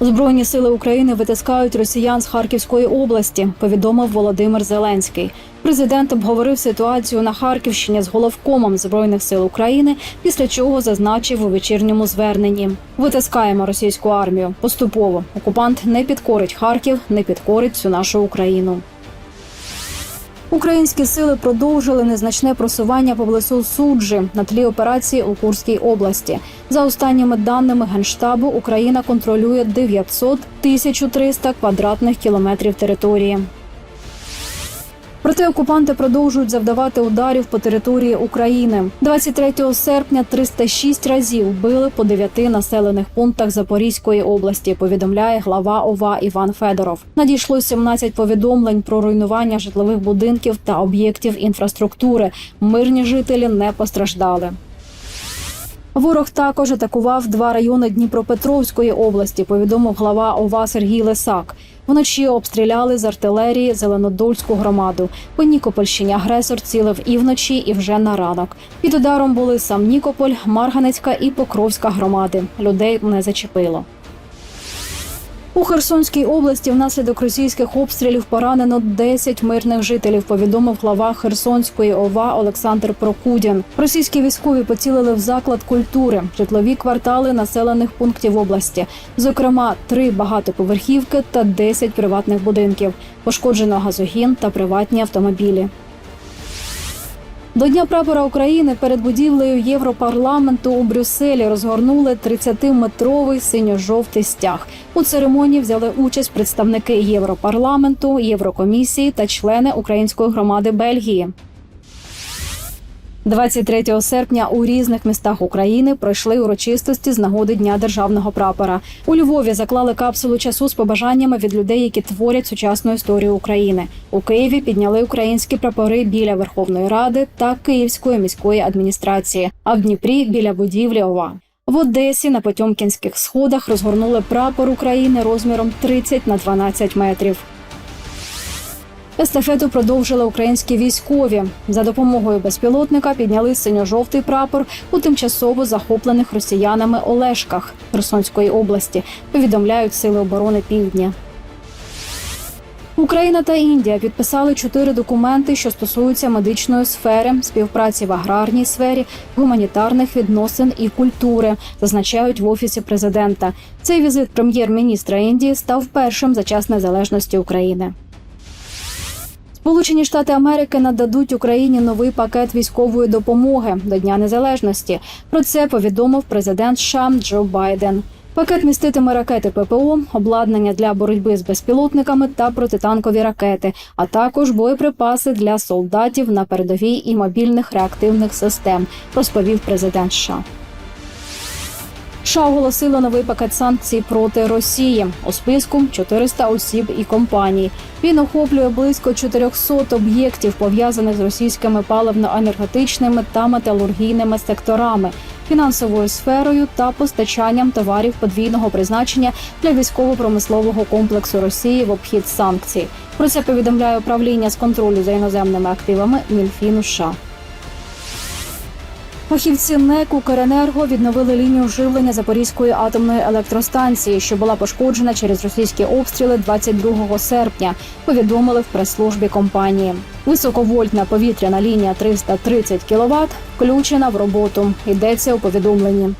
Збройні сили України витискають росіян з Харківської області. Повідомив Володимир Зеленський. Президент обговорив ситуацію на Харківщині з головкомом збройних сил України, після чого зазначив у вечірньому зверненні: витискаємо російську армію поступово. Окупант не підкорить Харків, не підкорить всю нашу Україну. Українські сили продовжили незначне просування поблизу суджі на тлі операції у Курській області. За останніми даними генштабу, Україна контролює 900 1300 квадратних кілометрів території. Проте окупанти продовжують завдавати ударів по території України. 23 серпня 306 разів били по дев'яти населених пунктах Запорізької області. Повідомляє глава ОВА Іван Федоров. Надійшло 17 повідомлень про руйнування житлових будинків та об'єктів інфраструктури. Мирні жителі не постраждали. Ворог також атакував два райони Дніпропетровської області. Повідомив глава ОВА Сергій Лисак. Вночі обстріляли з артилерії Зеленодольську громаду. По Нікопольщині агресор цілив і вночі, і вже на ранок. Під ударом були сам Нікополь, Марганецька і Покровська громади. Людей не зачепило. У Херсонській області внаслідок російських обстрілів поранено 10 мирних жителів. Повідомив глава Херсонської ОВА Олександр Прокудін. Російські військові поцілили в заклад культури, житлові квартали населених пунктів області, зокрема, три багатоповерхівки та 10 приватних будинків. Пошкоджено газогін та приватні автомобілі. До Дня прапора України перед будівлею Європарламенту у Брюсселі розгорнули 30-метровий синьо-жовтий стяг. У церемонії взяли участь представники Європарламенту, Єврокомісії та члени української громади Бельгії. 23 серпня у різних містах України пройшли урочистості з нагоди Дня державного прапора. У Львові заклали капсулу часу з побажаннями від людей, які творять сучасну історію України. У Києві підняли українські прапори біля Верховної Ради та Київської міської адміністрації. А в Дніпрі біля будівлі ОВА. В Одесі на Потьомкінських сходах розгорнули прапор України розміром 30 на 12 метрів. Естафету продовжили українські військові. За допомогою безпілотника підняли синьо-жовтий прапор у тимчасово захоплених росіянами Олешках Херсонської області. Повідомляють сили оборони Півдня. Україна та Індія підписали чотири документи, що стосуються медичної сфери, співпраці в аграрній сфері, гуманітарних відносин і культури, зазначають в офісі президента. Цей візит прем'єр-міністра Індії став першим за час незалежності України. Сполучені Штати Америки нададуть Україні новий пакет військової допомоги до Дня Незалежності. Про це повідомив президент США Джо Байден. Пакет міститиме ракети ППО, обладнання для боротьби з безпілотниками та протитанкові ракети, а також боєприпаси для солдатів на передовій і мобільних реактивних систем, розповів президент США. США оголосило новий пакет санкцій проти Росії. У списку 400 осіб і компаній. Він охоплює близько 400 об'єктів, пов'язаних з російськими паливно-енергетичними та металургійними секторами, фінансовою сферою та постачанням товарів подвійного призначення для військово-промислового комплексу Росії в обхід санкцій. Про це повідомляє управління з контролю за іноземними активами Мінфіну США. Фахівці НЕК «Укренерго» відновили лінію живлення Запорізької атомної електростанції, що була пошкоджена через російські обстріли 22 серпня. Повідомили в прес-службі компанії. Високовольтна повітряна лінія 330 кВт включена в роботу. Йдеться у повідомленні.